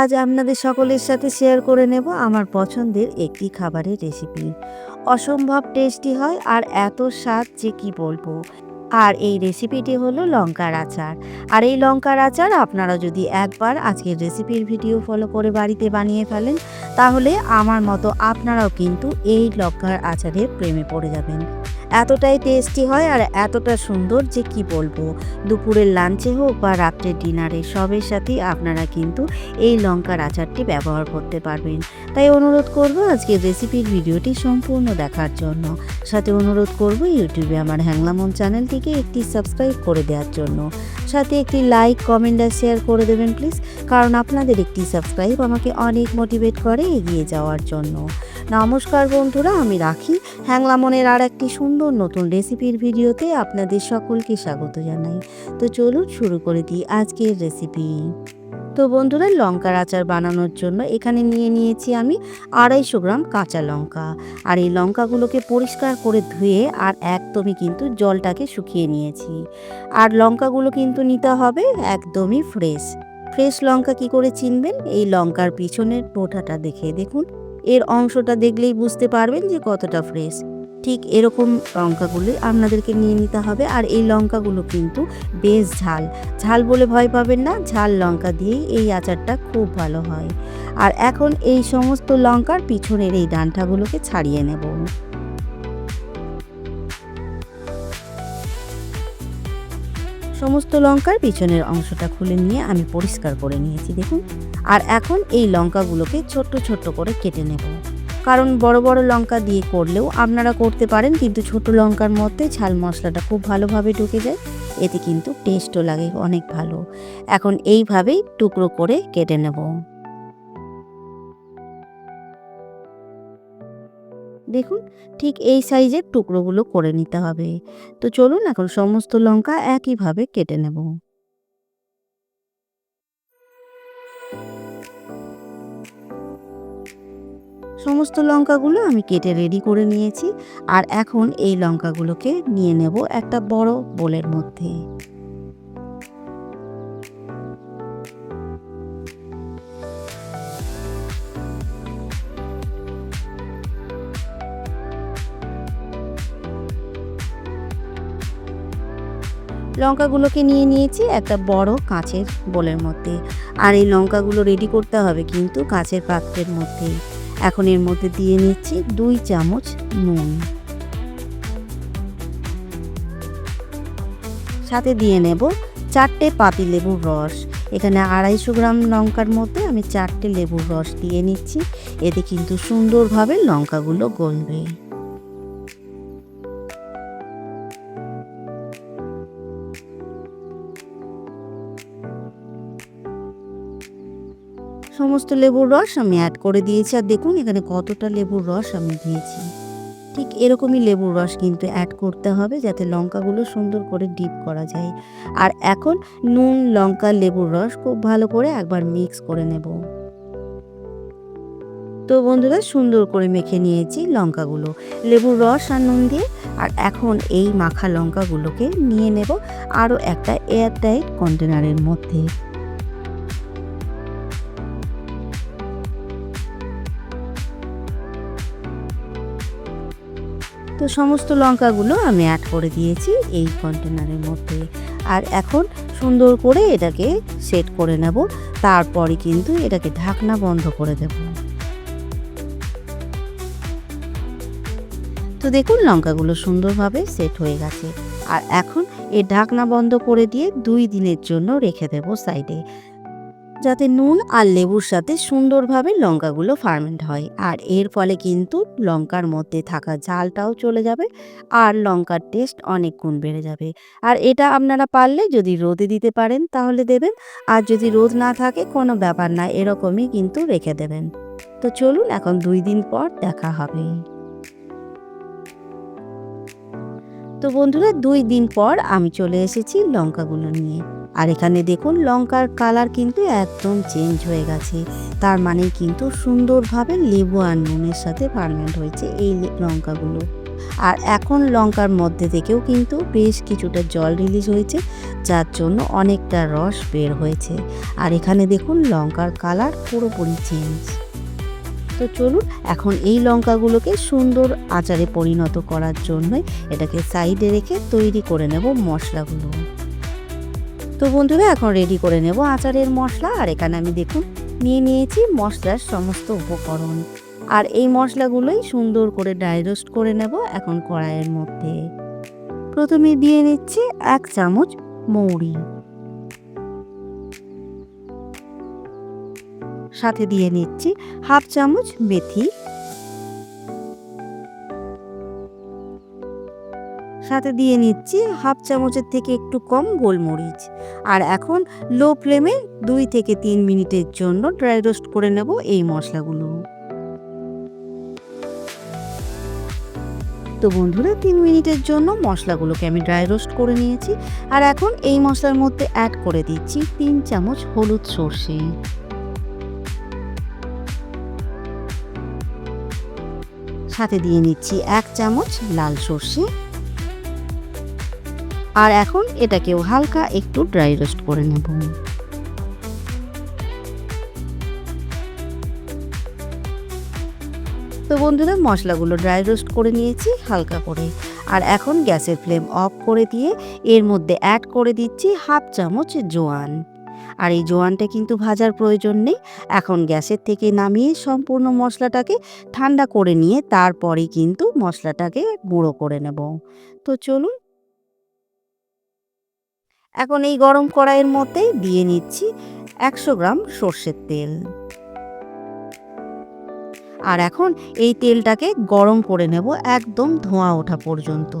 আজ আপনাদের সকলের সাথে শেয়ার করে নেব আমার পছন্দের একটি খাবারের রেসিপি অসম্ভব টেস্টি হয় আর এত স্বাদ যে কি বলব। আর এই রেসিপিটি হলো লঙ্কার আচার। আর এই লঙ্কার আচার আপনারা যদি একবার আজকের রেসিপির ভিডিও ফলো করে বাড়িতে বানিয়ে ফেলেন, তাহলে আমার মতো আপনারাও কিন্তু এই লঙ্কার আচারের প্রেমে পড়ে যাবেন। এতটাই টেস্টি হয় আর এতটা সুন্দর যে কি বলব? দুপুরের লাঞ্চে হোক বা রাত্রের ডিনারে সবের সাথেই আপনারা কিন্তু এই লঙ্কার আচারটি ব্যবহার করতে পারবেন। তাই অনুরোধ করব আজকের রেসিপির ভিডিওটি সম্পূর্ণ দেখার জন্য। সাথে অনুরোধ করব ইউটিউবে আমার হ্যাংলামন চ্যানেলটিকে একটি সাবস্ক্রাইব করে দেওয়ার জন্য। সাথে একটি লাইক কমেন্ট আর শেয়ার করে দেবেন প্লিজ কারণ আপনাদের একটি সাবস্ক্রাইব আমাকে অনেক মোটিভেট করে এগিয়ে যাওয়ার জন্য। নমস্কার বন্ধুরা, আমি রাখি। হ্যাংলামনের আর একটি সুন্দর নতুন রেসিপির ভিডিওতে আপনাদের সকলকে স্বাগত জানাই। তো চলুন শুরু করে দিই আজকের রেসিপি। তো বন্ধুরা, লঙ্কার আচার বানানোর জন্য এখানে নিয়ে নিয়েছি আমি আড়াইশো গ্রাম কাঁচা লঙ্কা। আর এই লঙ্কাগুলোকে পরিষ্কার করে ধুয়ে আর একদমই কিন্তু জলটাকে শুকিয়ে নিয়েছি। আর লঙ্কাগুলো কিন্তু নিতে হবে একদমই ফ্রেশ। ফ্রেশ লঙ্কা কি করে চিনবেন? এই লঙ্কার পিছনের টোঠাটা দেখে দেখুন। এর অংশটা দেখলেই বুঝতে পারবেন যে কতটা ফ্রেশ ঠিক এরকম লঙ্কাগুলো আপনাদেরকে নিয়ে নিতে হবে আর এই লঙ্কাগুলো কিন্তু বেশ ঝাল। ঝাল বলে ভয় পাবেন না, ঝাল লঙ্কা দিয়েই এই আচারটা খুব ভালো হয়। আর এখন এই সমস্ত লঙ্কার পিছনের এই ডান্ঠাগুলোকে ছাড়িয়ে নেব। সমস্ত লঙ্কার পিছনের অংশটা খুলে নিয়ে আমি পরিষ্কার করে নিয়েছি, দেখুন। আর এখন এই লঙ্কাগুলোকে ছোট্ট ছোট্ট করে কেটে নেব। কারণ বড় বড় লঙ্কা দিয়ে করলেও আপনারা করতে পারেন, কিন্তু ছোট লঙ্কার মধ্যে ঝাল মশলাটা খুব ভালোভাবে ঢুকে যায়। এতে কিন্তু টেস্টও লাগে অনেক ভালো। এখন এইভাবেই টুকরো করে কেটে নেব। দেখুন, ঠিক এই সাইজের টুকরোগুলো করে নিতে হবে। তো চলুন এখন সমস্ত লঙ্কা একইভাবে কেটে নেব। সমস্ত লঙ্কাগুলো আমি কেটে রেডি করে নিয়েছি আর এখন এই লঙ্কাগুলোকে নিয়ে নেব একটা বড় বোলের মধ্যে। লঙ্কাগুলোকে নিয়ে নিয়েছি একটা বড় কাঁচের বোলের মধ্যে। আর এই লঙ্কাগুলো রেডি করতে হবে কিন্তু কাঁচের পাত্রের মধ্যেই এখন এর মধ্যে দিয়ে নিচ্ছি দুই চামচ নুন। সাথে দিয়ে নেব চারটে পাতি লেবুর রস। এখানে আড়াইশো গ্রাম লঙ্কার মধ্যে আমি চারটে লেবুর রস দিয়ে নিচ্ছি। এতে কিন্তু সুন্দরভাবে লঙ্কাগুলো গলবে। সমস্ত লেবুর রস আমি অ্যাড করে দিয়েছি। আর দেখুন, এখানে কতটা লেবুর রস আমি দিয়েছি। ঠিক এরকমই লেবুর রস কিন্তু অ্যাড করতে হবে যাতে লঙ্কাগুলো সুন্দর করে ডিপ করা যায়। আর এখন নুন, লঙ্কা, লেবুর রস খুব ভালো করে একবার মিক্স করে নেব। তো বন্ধুরা, সুন্দর করে মেখে নিয়েছি লঙ্কাগুলো। লেবুর রস আর নুন দিয়ে, আর এখন এই মাখা লঙ্কাগুলোকে নিয়ে নেব আরও একটা এয়ারটাইট কন্টেনারের মধ্যে। তো সমস্ত লঙ্কাগুলো আমি অ্যাড করে দিয়েছি এই কন্টেনারের মধ্যে। আর এখন সুন্দর করে এটাকে সেট করে নেব। তারপরে কিন্তু এটাকে ঢাকনা বন্ধ করে দেব। তো দেখুন লঙ্কাগুলো সুন্দরভাবে সেট হয়ে গেছে। আর এখন এই ঢাকনা বন্ধ করে দিয়ে দুই দিনের জন্য রেখে দেব সাইডে যাতে নুন আর লেবুর সাথে সুন্দরভাবে লঙ্কাগুলো ফার্মেন্ট হয়। আর এর ফলে কিন্তু লঙ্কার মধ্যে থাকা ঝালটাও চলে যাবে আর লঙ্কার টেস্ট অনেক গুণ বেড়ে যাবে। আর এটা আপনারা পারলে যদি রোদে দিতে পারেন তাহলে দেবেন। আর যদি রোদ না থাকে কোনো ব্যাপার না, এরকমই কিন্তু রেখে দেবেন। তো চলুন এখন দুই দিন পর দেখা হবে। তো বন্ধুরা, দুই দিন পর আমি চলে এসেছি লঙ্কাগুলো নিয়ে। আর এখানে দেখুন, লঙ্কার কালার কিন্তু একদম চেঞ্জ হয়ে গেছে। তার মানে কিন্তু সুন্দরভাবে লেবু আর নুনের সাথে ফার্মেন্ট হয়েছে এই লঙ্কাগুলো। আর এখন লঙ্কার মধ্যে থেকেও কিন্তু বেশ কিছুটা জল রিলিজ হয়েছে, যার জন্য অনেকটা রস বের হয়েছে। আর এখানে দেখুন, লঙ্কার কালার পুরোপুরি চেঞ্জ তো চলুন, এখন এই লঙ্কাগুলোকে সুন্দর আচারে পরিণত করার জন্যই এটাকে সাইডে রেখে তৈরি করে নেব মশলাগুলো। তো বন্ধুরা, এখন রেডি করে নেব আচারের মশলা। আর এখানে আমি দেখুন, নিয়ে নিয়েছি মশলার সমস্ত উপকরণ। আর এই মশলাগুলোই সুন্দর করে ড্রাই রোস্ট করে নেব এখন কড়াইয়ের মধ্যে। প্রথমে দিয়ে নিচ্ছি এক চামচ মৌরি। সাথে দিয়ে নিচ্ছি হাফ চামচ মেথি। সাথে দিয়ে নিচ্ছি হাফ চামচের থেকে একটু কম গোলমরিচ। আর এখন লো ফ্লেমে দুই থেকে তিন মিনিটের জন্য ড্রাই রোস্ট করে নেব এই মশলাগুলো। তো বন্ধুরা, তিন মিনিটের জন্য মশলাগুলোকে আমি ড্রাই রোস্ট করে নিয়েছি। আর এখন এই মশলার মধ্যে অ্যাড করে দিচ্ছি তিন চামচ হলুদ সর্ষে। সাথে দিয়ে নিচ্ছি এক চামচ লাল সর্ষে। আর এখন এটাকেও হালকা একটু ড্রাই রোস্ট করে নেব। তো বন্ধুরা, মশলাগুলো ড্রাই রোস্ট করে নিয়েছি হালকা করে। আর এখন গ্যাসের ফ্লেম অফ করে দিয়ে এর মধ্যে অ্যাড করে দিচ্ছি হাফ চামচ জোয়ান। আর এই জোয়ানটা কিন্তু ভাজার প্রয়োজন নেই। এখন গ্যাসের থেকে নামিয়ে সম্পূর্ণ মশলাটাকে ঠান্ডা করে নিয়ে তারপরে কিন্তু মশলাটাকে গুঁড়ো করে নেব। তো চলুন এখন এই গরম কড়াইয়ের মধ্যেই দিয়ে নিচ্ছি একশো গ্রাম সর্ষের তেল। আর এখন এই তেলটাকে গরম করে নেব একদম ধোঁয়া ওঠা পর্যন্ত।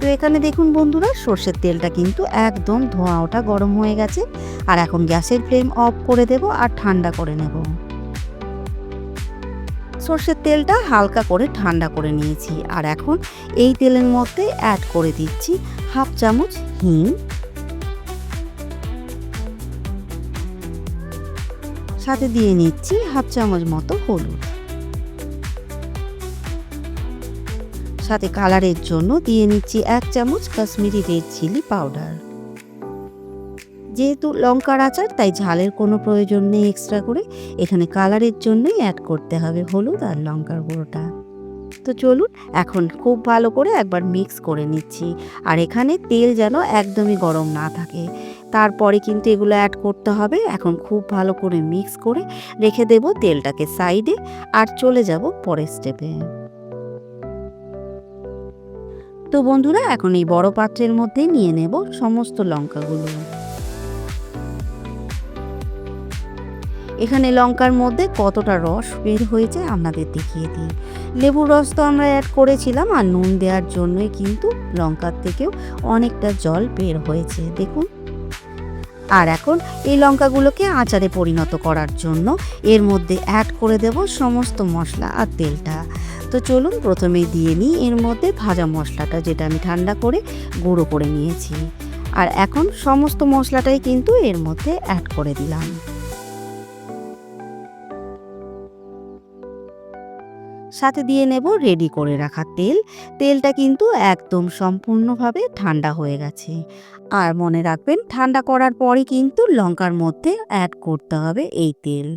তো এখানে দেখুন বন্ধুরা, সর্ষের তেলটা কিন্তু একদম ধোঁয়া ওঠা গরম হয়ে গেছে। আর এখন গ্যাসের ফ্লেম অফ করে দেব আর ঠান্ডা করে নেব। সর্ষের তেলটা হালকা করে ঠান্ডা করে নিয়েছি। আর এখন এই তেলের মধ্যে অ্যাড করে দিচ্ছি হাফ চামচ হিং। সাথে দিয়ে নিচ্ছি হাফ চামচ মতো হলুদ। সাথে কালারের জন্য দিয়ে নিচ্ছি এক চামচ কাশ্মীরি রেড চিলি পাউডার যেহেতু লঙ্কার আচার, তাই ঝালের কোনো প্রয়োজন নেই এক্সট্রা করে। এখানে কালারের জন্যই অ্যাড করতে হবে হলুদ আর লঙ্কার গুঁড়োটা। তো চলুন, এখন খুব ভালো করে একবার মিক্স করে নিচ্ছি। আর এখানে তেল যেন একদমই গরম না থাকে। তারপরে কিন্তু এগুলো অ্যাড করতে হবে। এখন খুব ভালো করে মিক্স করে রেখে দেব তেলটাকে সাইডে আর চলে যাব পরের স্টেপে তো বন্ধুরা, এখন এই বড় পাত্রের মধ্যে নিয়ে নেব সমস্ত লঙ্কাগুলো। এখানে লঙ্কার মধ্যে কতটা রস বের হয়েছে আপনাদের দেখিয়ে দিই। লেবুর রস তো আমরা অ্যাড করেছিলাম আর নুন দেওয়ার জন্যই কিন্তু লঙ্কার থেকেও অনেকটা জল বের হয়েছে, দেখুন। আর এখন এই লঙ্কাগুলোকে আচারে পরিণত করার জন্য এর মধ্যে অ্যাড করে দেব সমস্ত মশলা আর তেলটা। তো চলুন প্রথমে দিয়ে নিই, এর মধ্যে ভাজা মশলাটা যেটা আমি ঠান্ডা করে গুঁড়ো করে নিয়েছি। আর এখন সমস্ত মশলাটাই কিন্তু এর মধ্যে অ্যাড করে দিলাম। সাথে দিয়ে নেব রেডি করে রাখা তেল। তেলটা কিন্তু একদম সম্পূর্ণভাবে ঠান্ডা হয়ে গেছে। আর মনে রাখবেন, ঠান্ডা করার পরই কিন্তু লঙ্কার মধ্যে অ্যাড করতে হবে এই তেল।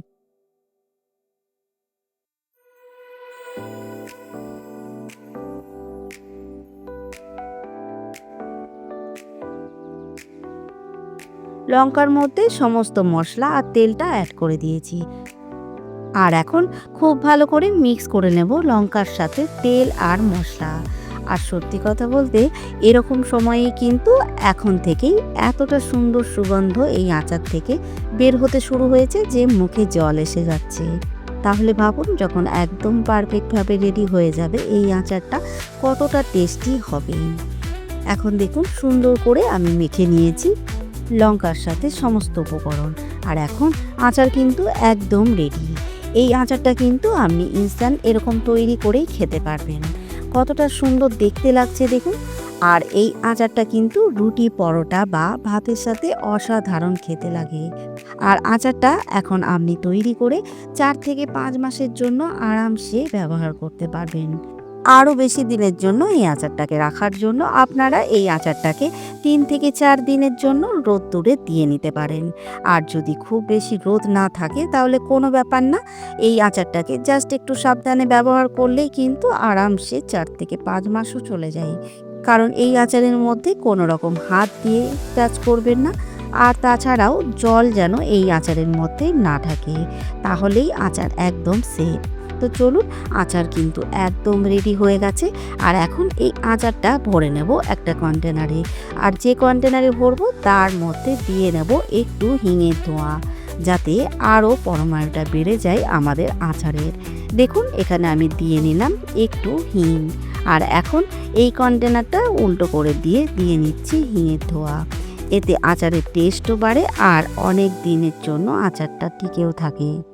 লঙ্কার মধ্যে সমস্ত মশলা আর তেলটা অ্যাড করে দিয়েছি। আর এখন খুব ভালো করে মিক্স করে নেব লঙ্কার সাথে তেল আর মশলা। আর সত্যি কথা বলতে এরকম সময়ে কিন্তু এখন থেকেই এতটা সুন্দর সুগন্ধ এই আচার থেকে বের হতে শুরু হয়েছে যে মুখে জল এসে যাচ্ছে। তাহলে ভাবুন যখন একদম পারফেক্টভাবে রেডি হয়ে যাবে এই আচারটা কতটা টেস্টি হবে। এখন দেখুন সুন্দর করে আমি মেখে নিয়েছি লঙ্কার সাথে সমস্ত উপকরণ। আর এখন আচার কিন্তু একদম রেডি এই আচারটা কিন্তু আপনি ইনস্ট্যান্ট এরকম তৈরি করেই খেতে পারবেন। কতটা সুন্দর দেখতে লাগছে দেখুন। আর এই আচারটা কিন্তু রুটি পরোটা বা ভাতের সাথে অসাধারণ খেতে লাগে। আর আচারটা এখন আপনি তৈরি করে চার থেকে পাঁচ মাসের জন্য আরামসে ব্যবহার করতে পারবেন। আরও বেশি দিনের জন্য এই আচারটাকে রাখার জন্য আপনারা এই আচারটাকে তিন থেকে চার দিনের জন্য রোদ্দুরে দিয়ে নিতে পারেন। আর যদি খুব বেশি রোদ না থাকে তাহলে কোনো ব্যাপার না, এই আচারটাকে জাস্ট একটু সাবধানে ব্যবহার করলেই কিন্তু আরামসে চার থেকে পাঁচ মাসও চলে যায়। কারণ এই আচারের মধ্যে কোনো রকম হাত দিয়ে টাচ করবেন না, আর তাছাড়াও জল যেন এই আচারের মধ্যে না থাকে, তাহলেই আচার একদম সেফ। তো চলুন, আচার কিন্তু একদম রেডি হয়ে গেছে। আর এখন এই আচারটা ভরে নেব একটা কন্টেনারে আর যে কন্টেনারে ভরবো, তার মধ্যে দিয়ে নেব একটু হিঙের ধোঁয়া, যাতে আরও পরমায়ুটা বেড়ে যায় আমাদের আচারের। দেখুন, এখানে আমি দিয়ে নিলাম একটু হিং। আর এখন এই কন্টেনারটা উল্টো করে দিয়ে দিয়ে নিচ্ছি হিঙের ধোঁয়া। এতে আচারের টেস্টও বাড়ে আর অনেক দিনের জন্য আচারটা টিকেও থাকে।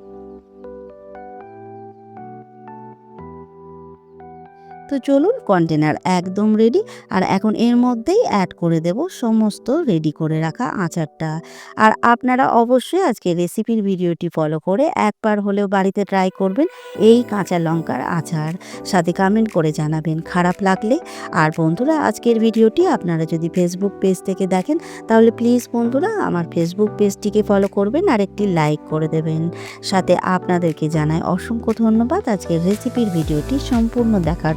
তো চলুন কন্টেনার একদম রেডি আর এখন এর মধ্যেই অ্যাড করে দেব সমস্ত রেডি করে রাখা আচারটা। আর আপনারা অবশ্যই আজকে রেসিপির ভিডিওটি ফলো করে একবার হলেও বাড়িতে ট্রাই করবেন এই কাঁচা লঙ্কার আচার। সাথে কমেন্ট করে জানাবেন খারাপ লাগলে। আর বন্ধুরা, আজকের ভিডিওটি আপনারা যদি ফেসবুক পেজ থেকে দেখেন, তাহলে প্লিজ বন্ধুরা, আমার ফেসবুক পেজটিকে ফলো করবেন আর একটি লাইক করে দেবেন। সাথে আপনাদেরকে জানাই অসংখ্য ধন্যবাদ আজকের রেসিপির ভিডিওটি সম্পূর্ণ দেখার